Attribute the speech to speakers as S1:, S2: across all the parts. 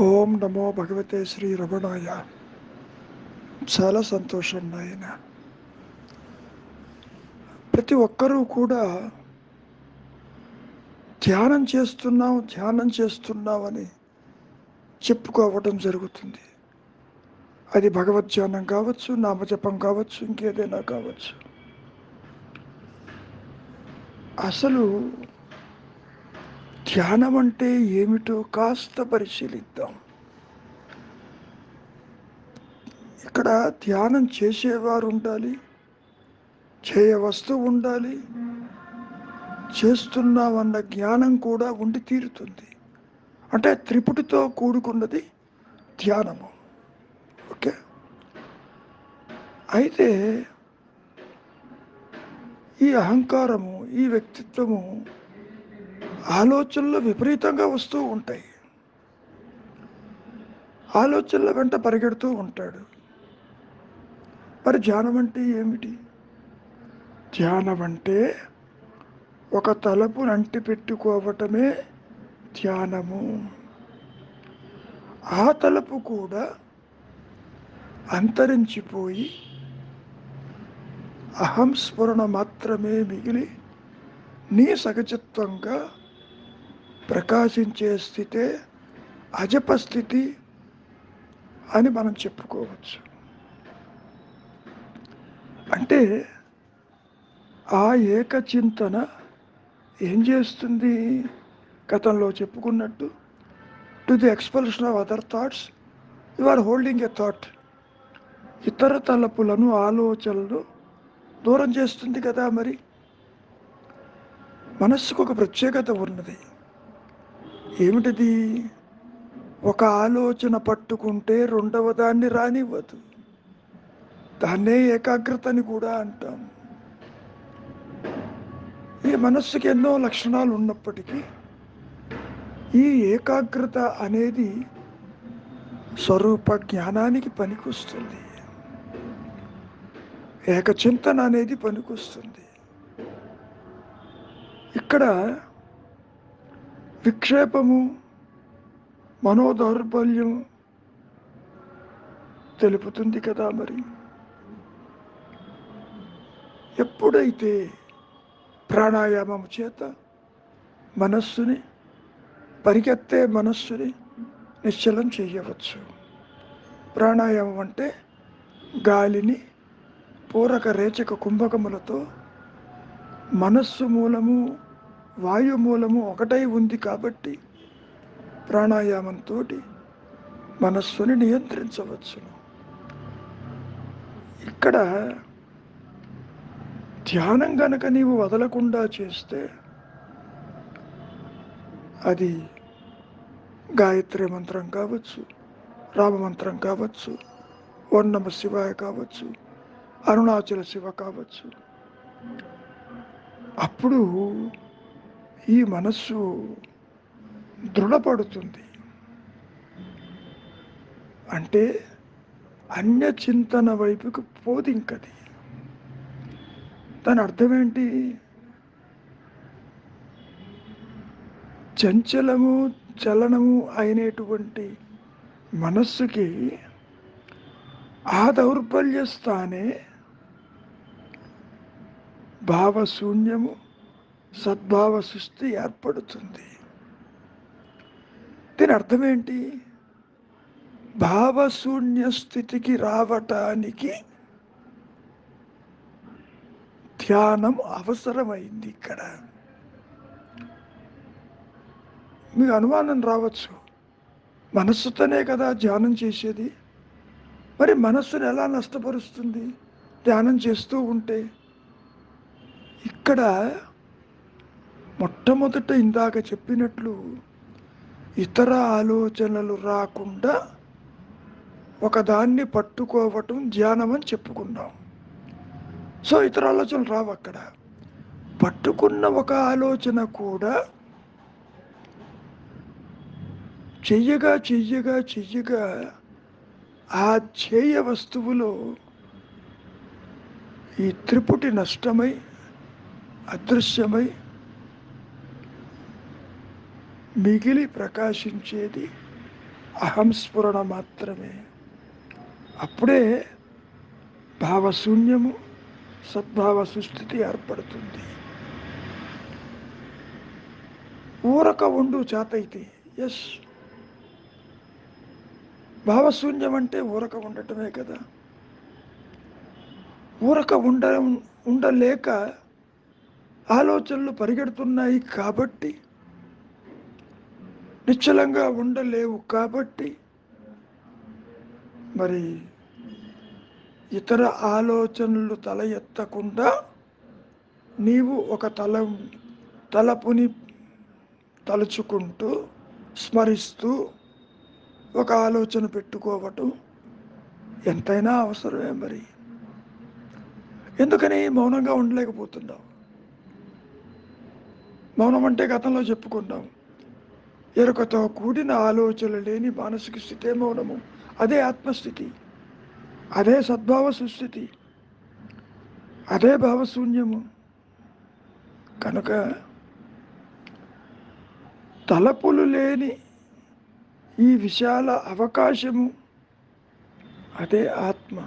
S1: ఓం నమో భగవతే శ్రీ రమణాయ. చాలా సంతోషం నాయన. ప్రతి ఒక్కరూ కూడా ధ్యానం చేస్తున్నాం ధ్యానం చేస్తున్నామని చెప్పుకోవటం జరుగుతుంది. అది భగవద్ ధ్యానం కావచ్చు నామజపం కావచ్చు ఇంకేదైనా కావచ్చు. అసలు ధ్యానం అంటే ఏమిటో కాస్త పరిశీలిద్దాం. ఇక్కడ ధ్యానం చేసేవారు ఉండాలి చేయ వస్తువు ఉండాలి చేస్తున్నామన్న జ్ఞానం కూడా ఉండి తీరుతుంది. అంటే త్రిపుటితో కూడుకున్నది ధ్యానము. ఓకే? అయితే ఈ అహంకారము ఈ వ్యక్తిత్వము ఆలోచనలు విపరీతంగా వస్తూ ఉంటాయి. ఆలోచనల వెంట పరిగెడుతూ ఉంటాడు. మరి ధ్యానం అంటే ఏమిటి? ధ్యానం అంటే ఒక తలుపు అంటి పెట్టుకోవటమే ధ్యానము. ఆ తలపు కూడా అంతరించిపోయి అహం స్ఫురణ మాత్రమే మిగిలి నీ సగచిత్వంగా ప్రకాశించే స్థితే అజప స్థితి అని మనం చెప్పుకోవచ్చు. అంటే ఆ ఏకచింతన ఏం చేస్తుంది? గతంలో చెప్పుకున్నట్టు to the expulsion of other thoughts you are holding a thought ఇతర తలపులను ఆలోచనలు దూరం చేస్తుంది కదా మరి? మనస్సుకు ఒక ప్రత్యేకత ఉన్నది. ఏమిటిది? ఒక ఆలోచన పట్టుకుంటే రెండవ దాన్ని రానివ్వదు. దాన్నే ఏకాగ్రత అని కూడా అంటాం. ఈ మనస్సుకి ఎన్నో లక్షణాలు ఉన్నప్పటికీ ఈ ఏకాగ్రత అనేది స్వరూప జ్ఞానానికి పనికొస్తుంది. ఏకచింతన అనేది పనికొస్తుంది. ఇక్కడ విక్షేపము మనోదౌర్బల్యం తెలుపుతుంది కదా మరి. ఎప్పుడైతే ప్రాణాయామం చేత మనస్సుని పరిగెత్తే మనస్సుని నిశ్చలం చేయవచ్చు. ప్రాణాయామం అంటే గాలిని పూరక రేచక కుంభకములతో మనస్సు మూలము వాయుమూలము ఒకటై ఉంది కాబట్టి ప్రాణాయామంతో మనస్సుని నియంత్రించవచ్చును. ఇక్కడ ధ్యానం గనక నీవు వదలకుండా చేస్తే అది గాయత్రి మంత్రం కావచ్చు రామమంత్రం కావచ్చు ఓం నమ శివాయ కావచ్చు అరుణాచల శివ కావచ్చు. అప్పుడు ఈ మనస్సు దృఢపడుతుంది. అంటే అన్య చింతన వైపుకు పోదింకది దాని అర్థం ఏంటి చంచలము చలనము అయినటువంటి మనస్సుకి ఆ దౌర్బల్య స్థానే భావశూన్యము సద్భావ సృష్టి ఏర్పడుతుంది. దీని అర్థం ఏంటి? భావశూన్య స్థితికి రావటానికి ధ్యానం అవసరమైంది ఇక్కడ. మీకు అనుమానం రావచ్చు. మనస్సుతోనే కదా ధ్యానం చేసేది. మరి మనస్సును ఎలా నష్టపరుస్తుంది? ధ్యానం చేస్తూ ఉంటే ఇక్కడ మొట్టమొదట ఇందాక చెప్పినట్లు ఇతర ఆలోచనలు రాకుండా ఒకదాన్ని పట్టుకోవటం ధ్యానం అని చెప్పుకున్నాం. సో ఇతర ఆలోచనలు రావు అక్కడ. పట్టుకున్న ఒక ఆలోచన కూడా చెయ్యగా చెయ్యగా చెయ్యగా ఆ చేయ వస్తువులో ఈ త్రిపుటి నష్టమై అదృశ్యమై మిగిలి ప్రకాశించేది అహంస్ఫురణ మాత్రమే. అప్పుడే భావశూన్యము సద్భావ సుస్థితి ఏర్పడుతుంది. ఊరక ఉండు చేతైతే ఎస్ భావశూన్యం అంటే ఊరక ఉండటమే కదా. ఊరక ఉండ ఉండలేక ఆలోచనలు పరిగెడుతున్నాయి కాబట్టి నిశ్చలంగా ఉండలేవు కాబట్టి మరి ఇతర ఆలోచనలు తల ఎత్తకుండా నీవు ఒక తల తలపుని తలుచుకుంటూ స్మరిస్తూ ఒక ఆలోచన పెట్టుకోవటం ఎంతైనా అవసరమే మరి. ఎందుకని మౌనంగా ఉండలేకపోతున్నావు? మౌనం అంటే గతంలో చెప్పుకున్నాం. ఎరుకతో కూడిన ఆలోచనలు లేని మానసిక స్థితే మౌనము. అదే ఆత్మస్థితి. అదే సద్భావ సుస్థితి. అదే భావశూన్యము. కనుక తలపులు లేని ఈ విశాల అవకాశము అదే ఆత్మ.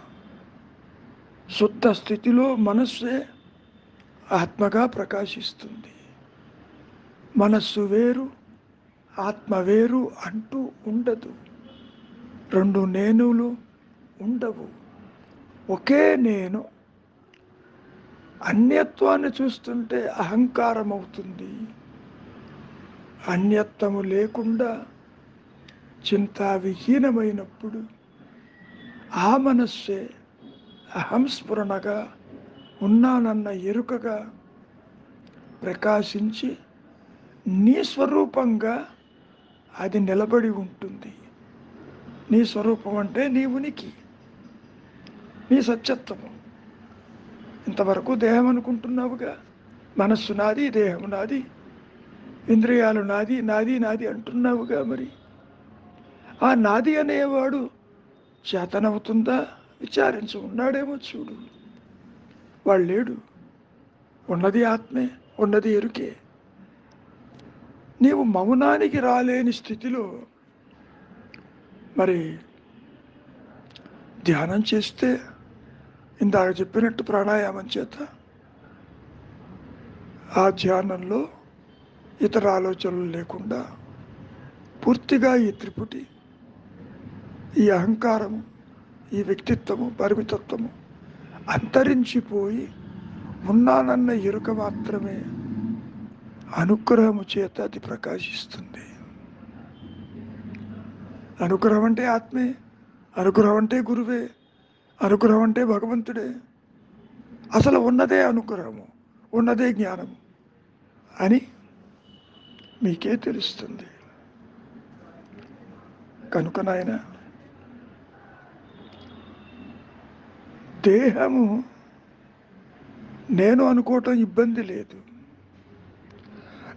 S1: శుద్ధ స్థితిలో మనస్సే ఆత్మగా ప్రకాశిస్తుంది. మనస్సు వేరు ఆత్మ వేరు అంటూ ఉండదు. రెండు నేనులు ఉండవు. ఒకే నేను అన్యత్వాన్ని చూస్తుంటే అహంకారం అవుతుంది అన్యత్వము లేకుండా చింతావిహీనమైనప్పుడు ఆ మనస్సే అహంస్ఫురణగా ఉన్నానన్న ఎరుకగా ప్రకాశించి నీ స్వరూపంగా అది నిలబడి ఉంటుంది. నీ స్వరూపం అంటే నీ ఉనికి నీ సత్యత్వము. ఇంతవరకు దేహం అనుకుంటున్నావుగా? మనస్సు నాది దేహం నాది ఇంద్రియాలు నాది నాది నాది అంటున్నావుగా మరి? ఆ నాది అనేవాడు చేతనవుతుందా? విచారించి ఉన్నాడేమో చూడు. వాళ్ళేడు లేడు. ఉన్నది ఆత్మే ఉన్నది ఎరుకే. నీవు మౌనానికి రాలేని స్థితిలో మరి ధ్యానం చేస్తే ఇందాక చెప్పినట్టు ప్రాణాయామం చేత ఆ ధ్యానంలో ఇతర ఆలోచనలు లేకుండా పూర్తిగా ఈ త్రిపుటి ఈ అహంకారము ఈ వ్యక్తిత్వము పరిమితత్వము అంతరించిపోయి ఉన్నానన్న ఎరుక మాత్రమే అనుగ్రహము చేత అది ప్రకాశిస్తుంది. అనుగ్రహం అంటే ఆత్మే అనుగ్రహం అంటే గురువే అనుగ్రహం అంటే భగవంతుడే. అసలు ఉన్నదే అనుగ్రహము ఉన్నదే జ్ఞానము అని మీకే తెలుస్తుంది. కనుక నాయన దేహము నేను అనుకోవటం ఇబ్బంది లేదు.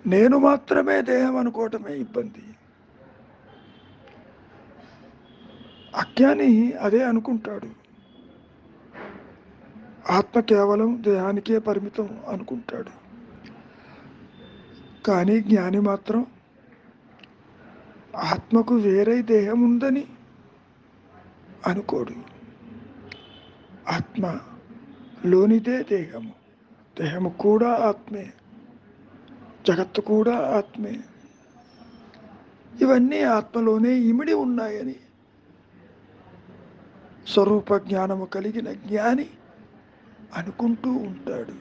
S1: నేను మాత్రమే దేహం అనుకోవటమే ఇబ్బంది. అజ్ఞాని అదే అనుకుంటాడు. ఆత్మ కేవలం దేహానికే పరిమితం అనుకుంటాడు. కానీ జ్ఞాని మాత్రం ఆత్మకు వేరే దేహం ఉందని అనుకోడు. ఆత్మ లోనిదే దేహము. దేహము కూడా ఆత్మే. జగత్తు కూడా ఆత్మే. ఇవన్నీ ఆత్మలోనే ఇమిడి ఉన్నాయని. స్వరూప జ్ఞానము కలిగిన జ్ఞాని అనుకుంటూ ఉంటాడు.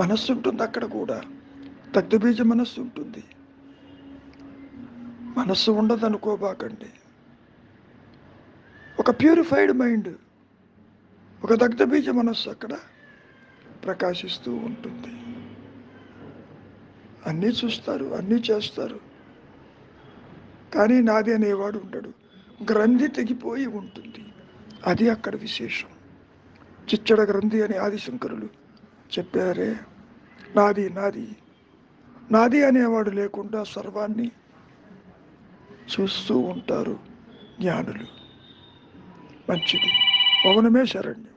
S1: మనస్సు ఉంటుంది అక్కడ కూడా. దగ్ధబీజ మనస్సు ఉంటుంది. మనస్సు ఉండదు అనుకోబాకండి ఒక ప్యూరిఫైడ్ మైండ్ ఒక దగ్ధబీజ మనస్సు అక్కడ ప్రకాశిస్తూ ఉంటుంది. అన్నీ చూస్తారు అన్నీ చేస్తారు. కానీ నాది అనేవాడు ఉండడు. గ్రంథి తెగిపోయి ఉంటుంది. అది అక్కడ విశేషం. చిచ్చడ గ్రంథి అని ఆదిశంకరులు చెప్పారే నాది నాది. నాది అనేవాడు లేకుండా సర్వాన్ని చూస్తూ ఉంటారు జ్ఞానులు. మంచిది. పవనమే శరణ్యం.